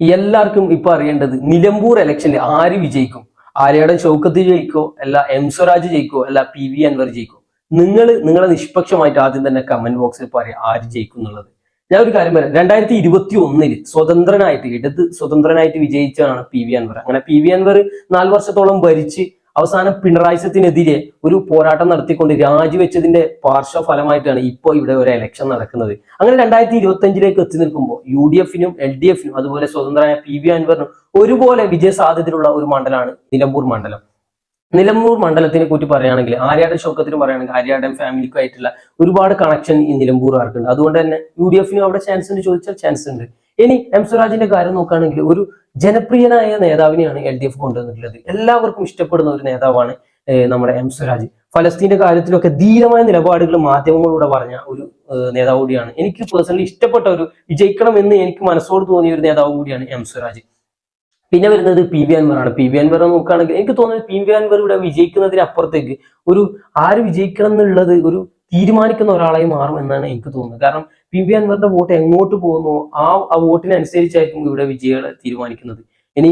എല്ലാവർക്കും ഇപ്പൊ അറിയേണ്ടത് നിലമ്പൂർ ഇലക്ഷനിൽ ആര് വിജയിക്കും? ആര്യയുടെ ഷൗക്കത്ത് ജയിക്കോ? അല്ല എം സ്വരാജ് ജയിക്കോ? അല്ല പി വി അൻവർ ജയിക്കോ? നിങ്ങൾ നിങ്ങളെ നിഷ്പക്ഷമായിട്ട് ആദ്യം തന്നെ കമന്റ് ബോക്സിൽ പറയാം ആര് ജയിക്കും എന്നുള്ളത്. ഞാൻ ഒരു കാര്യം പറയാം. രണ്ടായിരത്തി ഇരുപത്തി ഒന്നിൽ സ്വതന്ത്രനായിട്ട് ഇടത് സ്വതന്ത്രനായിട്ട് വിജയിച്ചാണ് പി വി അൻവർ. അങ്ങനെ പി വി അൻവർ നാല് വർഷത്തോളം ഭരിച്ച് അവസാനം പിണറായി സത്തിനെതിരെ ഒരു പോരാട്ടം നടത്തിക്കൊണ്ട് രാജിവെച്ചതിന്റെ പാർശ്വഫലമായിട്ടാണ് ഇപ്പോൾ ഇവിടെ ഒരു എലക്ഷൻ നടക്കുന്നത്. അങ്ങനെ രണ്ടായിരത്തി ഇരുപത്തി അഞ്ചിലേക്ക് എത്തി നിൽക്കുമ്പോൾ യു ഡി എഫിനും എൽ ഡി എഫിനും അതുപോലെ സ്വതന്ത്രനായ പി വി അൻവറിനും ഒരുപോലെ വിജയ സാധ്യതയുള്ള ഒരു മണ്ഡലമാണ് നിലമ്പൂർ മണ്ഡലം. നിലമ്പൂർ മണ്ഡലത്തിനെ കുറിച്ച് പറയുകയാണെങ്കിൽ ആര്യാടൻ ഷൗക്കത്തിന് പറയുകയാണെങ്കിൽ ആര്യാടൻ ഫാമിലിക്കും ആയിട്ടുള്ള ഒരുപാട് കണക്ഷൻ ഈ നിലമ്പൂർ ആർക്കുണ്ട് അതുകൊണ്ട് തന്നെ യു ഡി എഫിനും അവിടെ ചാൻസ് ഉണ്ട്. ചോദിച്ചാൽ ചാൻസ് ഉണ്ട്. ഇനി എം സ്വരാജിന്റെ കാര്യം നോക്കുകയാണെങ്കിൽ ഒരു ജനപ്രിയനായ നേതാവിനെയാണ് എൽ ഡി എഫ് കൊണ്ടുവന്നിട്ടുള്ളത്. എല്ലാവർക്കും ഇഷ്ടപ്പെടുന്ന ഒരു നേതാവാണ് നമ്മുടെ എം സ്വരാജ്. ഫലസ്തീന്റെ കാര്യത്തിലൊക്കെ ധീരമായ നിലപാടുകൾ മാധ്യമങ്ങളിലൂടെ പറഞ്ഞ ഒരു നേതാവ് കൂടിയാണ്. എനിക്ക് പേഴ്സണലി ഇഷ്ടപ്പെട്ട ഒരു വിജയിക്കണം എന്ന് എനിക്ക് മനസ്സോട് തോന്നിയ ഒരു നേതാവ് കൂടിയാണ് എം സ്വരാജ്. പിന്നെ വരുന്നത് പി വി അൻവറാണ്. പി വി അൻവർ നോക്കുകയാണെങ്കിൽ എനിക്ക് തോന്നുന്നത് പി വി അൻവർ ഇവിടെ വിജയിക്കുന്നതിന് അപ്പുറത്തേക്ക് ഒരു ആര് വിജയിക്കണം എന്നുള്ളത് ഒരു തീരുമാനിക്കുന്ന ഒരാളായി മാറും എന്നാണ് എനിക്ക് തോന്നുന്നത്. കാരണം പി വി അൻവറിന്റെ വോട്ട് എങ്ങോട്ട് പോകുന്നു? ആ ആ വോട്ടിനനുസരിച്ചായിരിക്കും ഇവിടെ വിജയികളെ തീരുമാനിക്കുന്നത്. ഇനി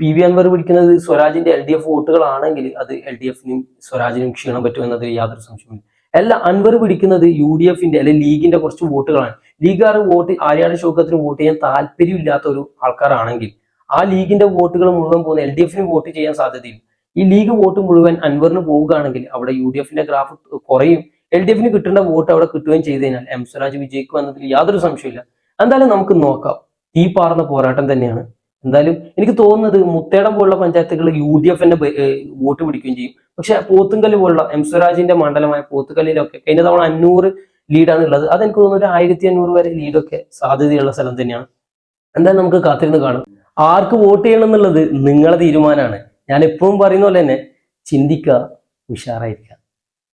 പി വി അൻവർ പിടിക്കുന്നത് സ്വരാജിന്റെ എൽ ഡി എഫ് വോട്ടുകളാണെങ്കിൽ അത് എൽ ഡി എഫിനും സ്വരാജിനും ക്ഷീണം പറ്റും എന്നത് യാതൊരു സംശയമില്ല അല്ല അൻവർ പിടിക്കുന്നത് യു ഡി എഫിന്റെ അല്ലെങ്കിൽ ലീഗിന്റെ കുറച്ച് വോട്ടുകളാണ്. ലീഗുകാർ വോട്ട് ആര്യാട് ശോകത്തിന് വോട്ട് ചെയ്യാൻ താല്പര്യമില്ലാത്ത ഒരു ആൾക്കാരാണെങ്കിൽ ആ ലീഗിന്റെ വോട്ടുകൾ മുഴുവൻ പോകുന്ന എൽ ഡി എഫിന് വോട്ട് ചെയ്യാൻ സാധ്യതയില്ല. ഈ ലീഗ് വോട്ട് മുഴുവൻ അൻവറിന് പോവുകയാണെങ്കിൽ അവിടെ യു ഡി എഫിന്റെ ഗ്രാഫ് കുറയും. എൽ ഡി എഫിന് കിട്ടേണ്ട വോട്ട് അവിടെ കിട്ടുകയും ചെയ്തു കഴിഞ്ഞാൽ എം സ്വരാജ് വിജയിക്കും എന്നതിൽ യാതൊരു സംശയമില്ല എന്തായാലും നമുക്ക് നോക്കാം. തീ പാർന്ന പോരാട്ടം തന്നെയാണ്. എന്തായാലും എനിക്ക് തോന്നുന്നത് മുത്തേടം പോലുള്ള പഞ്ചായത്തുകൾ യു ഡി എഫിന്റെ വോട്ട് പിടിക്കുകയും ചെയ്യും. പക്ഷെ പോത്തുങ്കൽ പോലുള്ള എം സ്വരാജിന്റെ മണ്ഡലമായ പോത്തുകല്ലിലൊക്കെ കഴിഞ്ഞ തവണ അഞ്ഞൂറ് ലീഡാണ് ഉള്ളത്. അതെനിക്ക് തോന്നുന്നു ഒരു ആയിരത്തി അഞ്ഞൂറ് വരെ ലീഡൊക്കെ സാധ്യതയുള്ള സ്ഥലം തന്നെയാണ്. എന്തായാലും നമുക്ക് കാത്തിരുന്ന് കാണാം. ആർക്ക് വോട്ട് ചെയ്യണം എന്നുള്ളത് നിങ്ങളെ തീരുമാനമാണ്. ഞാൻ എപ്പോഴും പറയുന്ന പോലെ തന്നെ ചിന്തിക്കുക ഉഷാറായിരിക്കുക.